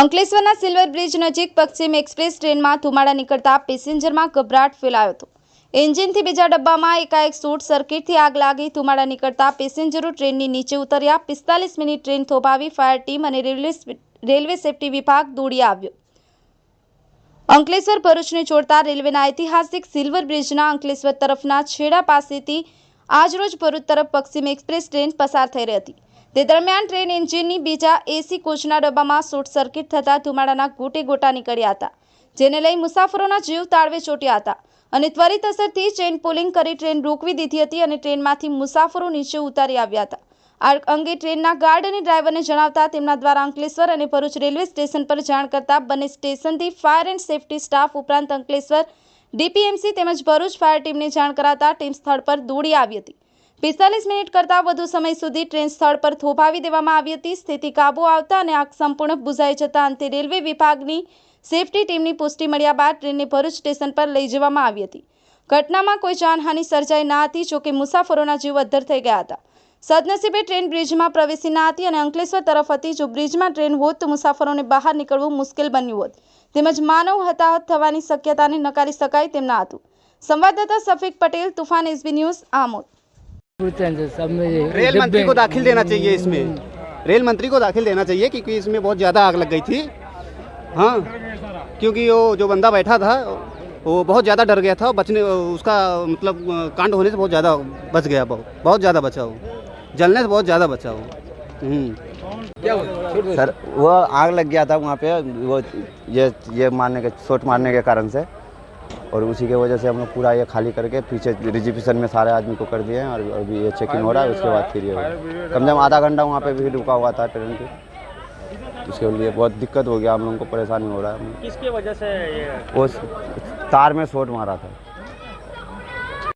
અંકલેશ્વરના silver bridge નજીક પશ્ચિમ એક્સપ્રેસ ટ્રેનમાં ધુમાડા નીકળતા પેસેન્જરમાં ગભરાટ ફેલાયો હતો. એન્જિનથી બીજા ડબ્બામાં એકાએક શોર્ટ સર્કિટથી આગ લાગી ધુમાડા નીકળતા પેસેન્જરો ટ્રેનની નીચે ઉતર્યા. પિસ્તાલીસ મિનિટ ટ્રેન થોભાવી ફાયર ટીમ અને રેલવે સેફટી વિભાગ દોડી આવ્યો. અંકલેશ્વર ભરૂચને જોડતા રેલવેના ઐતિહાસિક સિલ્વર બ્રિજના અંકલેશ્વર તરફના છેડા પાસેથી આજરોજ ભરૂચ તરફ પશ્ચિમ એક્સપ્રેસ ટ્રેન પસાર થઈ રહી હતી. તે દરમિયાન ટ્રેન એન્જિનની બીજા એસી કોચના ડબ્બામાં શોર્ટ સર્કિટ થતાં ધુમાડાના ગોટે ગોટા નીકળ્યા હતા, જેને લઈ મુસાફરોના જીવ તાળવે ચોટ્યા હતા અને ત્વરિત અસરથી ચેન પુલિંગ કરી ટ્રેન રોકવી દીધી હતી અને ટ્રેનમાંથી મુસાફરો નીચે ઉતારી આવ્યા હતા. આ અંગે ટ્રેનના ગાર્ડ અને ડ્રાઈવરને જણાવતા તેમના દ્વારા અંકલેશ્વર અને ભરૂચ રેલવે સ્ટેશન પર જાણ કરતા બંને સ્ટેશનથી ફાયર એન્ડ સેફટી સ્ટાફ ઉપરાંત અંકલેશ્વર ડીપીએમસી તેમજ ભરૂચ ફાયર ટીમને જાણ કરાતા ટીમ સ્થળ પર દોડી આવી હતી. પિસ્તાલીસ મિનિટ કરતાં વધુ સમય સુધી ટ્રેન સ્થળ પર થોભાવી દેવામાં આવી હતી. સ્થિતિ કાબુ આવતા અને આગ સંપૂર્ણ બુઝાઈ જતા અંતે રેલવે વિભાગની સેફટી ટીમની પુષ્ટિ મળ્યા બાદ ટ્રેનને ભરૂચ સ્ટેશન પર લઈ જવામાં આવી હતી. ઘટનામાં કોઈ જાનહાનિ સર્જાઈ ના હતી, જોકે મુસાફરોના જીવ અદ્ધર થઈ ગયા હતા. સદનસીબે ટ્રેન બ્રિજમાં પ્રવેશી ના હતી અને અંકલેશ્વર તરફ હતી. જો બ્રિજમાં ટ્રેન હોત તો મુસાફરોને બહાર નીકળવું મુશ્કેલ બન્યું હોત. તેમજ માનવ હતાહત થવાની શક્યતાને નકારી શકાય તેમના હતું. સંવાદદાતા સફીક પટેલ, તુફાન એસબી ન્યૂઝ, આમોદ. सब में रेल मंत्री को दाखिल देना चाहिए इसमें। रेल मंत्री को दाखिल देना चाहिए क्योंकि इसमें बहुत ज़्यादा आग लग गई थी। हाँ क्योंकि वो जो बंदा बैठा था वो बहुत ज़्यादा डर गया था बचने उसका मतलब कांड होने से बहुत ज़्यादा बच गया बहुत बहुत ज़्यादा बचा वो। जलने से बहुत ज़्यादा बचा वो। हम्म। सर वो आग लग गया था वहाँ पे वो ये ये मारने के चोट मारने के कारण से। और उसी के वजह से हम लोग पूरा ये खाली करके पीछे रिजर्वेशन में सारे आदमी को कर दिए हैं और अभी ये चेकिंग हो रहा है उसके बाद फिर ये कम से कम आधा घंटा वहाँ पे भी रुका हुआ था ट्रेन के। उसके लिए बहुत दिक्कत हो गया हम लोगों को परेशानी हो रहा है। किसकी वजह से ये वो तार में शॉट मारा था।